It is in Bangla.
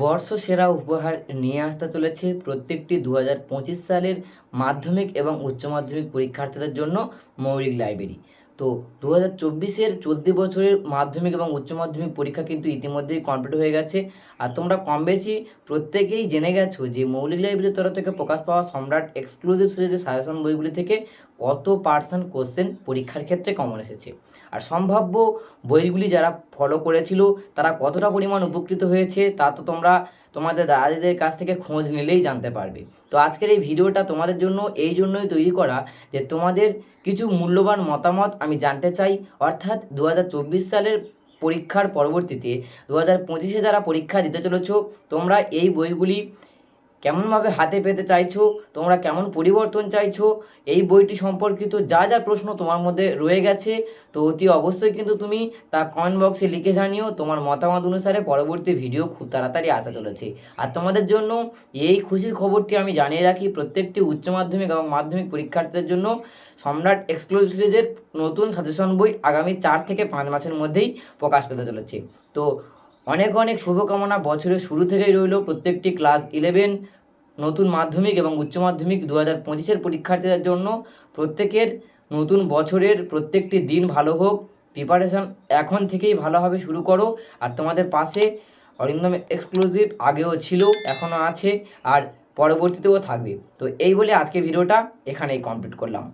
বর্ষসেরা উপহার নিয়ে আসতে চলেছে প্রত্যেকটি দু হাজার পঁচিশ সালের মাধ্যমিক এবং উচ্চ মাধ্যমিক পরীক্ষার্থীদের জন্য মৌলিক লাইব্রেরি। তো দু হাজার চব্বিশের চলতি বছরের মাধ্যমিক এবং উচ্চ মাধ্যমিক পরীক্ষা কিন্তু ইতিমধ্যেই কমপ্লিট হয়ে গেছে। আর তোমরা কম বেশি প্রত্যেকেই জেনে গেছো যে মৌলিক লাইব্রেরির তরফ থেকে প্রকাশ পাওয়া সম্রাট এক্সক্লুসিভ সিরিজের সাজেশন বইগুলি থেকে কত পার্সেন্ট কোশ্চেন পরীক্ষার ক্ষেত্রে কমন এসেছে। আর সম্ভাব্য বইগুলি যারা ফলো করেছিল, তারা কতটা পরিমাণ উপকৃত হয়েছে, তা তো তোমরা তোমাদের দাদাদিদের কাছ থেকে খোঁজ নিলেই জানতে পারবে। তো আজকের এই ভিডিওটা তোমাদের জন্য এই জন্যই তৈরি করা যে তোমাদের কিছু মূল্যবান মতামত আমি জানতে চাই। অর্থাৎ দু হাজার চব্বিশ সালের পরীক্ষার পরবর্তীতে দু হাজার পঁচিশে যারা পরীক্ষা দিতে চলেছ, তোমরা এই বইগুলি কেমনভাবে হাতে পেতে চাইছো? তোমরা কেমন পরিবর্তন চাইছো? এই বইটি সম্পর্কিত যা যা প্রশ্ন তোমার মধ্যে রয়ে গেছে, তো অতি অবশ্যই কিন্তু তুমি তা কমেন্ট বক্সে লিখে জানিও। তোমার মতামত অনুসারে পরবর্তী ভিডিও খুব তাড়াতাড়ি আসা চলেছে। আর তোমাদের জন্য এই খুশির খবরটি আমি জানিয়ে রাখি প্রত্যেকটি উচ্চ মাধ্যমিক এবং মাধ্যমিক পরীক্ষার্থীদের জন্য। সম্রাট এক্সক্লুসিভ সিরিজের নতুন সাজেশন বই আগামী চার থেকে পাঁচ মাসের মধ্যেই প্রকাশ পেতে চলেছে। তো অনেক অনেক শুভকামনা। বছরের শুরু থেকেই রইল প্রত্যেকটি ক্লাস ইলেভেন, নতুন মাধ্যমিক এবং উচ্চ মাধ্যমিক দু হাজার পঁচিশের পরীক্ষার্থীদের জন্য। প্রত্যেকের নতুন বছরের প্রত্যেকটি দিন ভালো হোক। প্রিপারেশান এখন থেকেই ভালোভাবে শুরু করো। আর তোমাদের পাশে অরিন্দম এক্সক্লুসিভ আগেও ছিল, এখনও আছে, আর পরবর্তীতেও থাকবে। তো এই বলে আজকে ভিডিওটা এখানেই কমপ্লিট করলাম।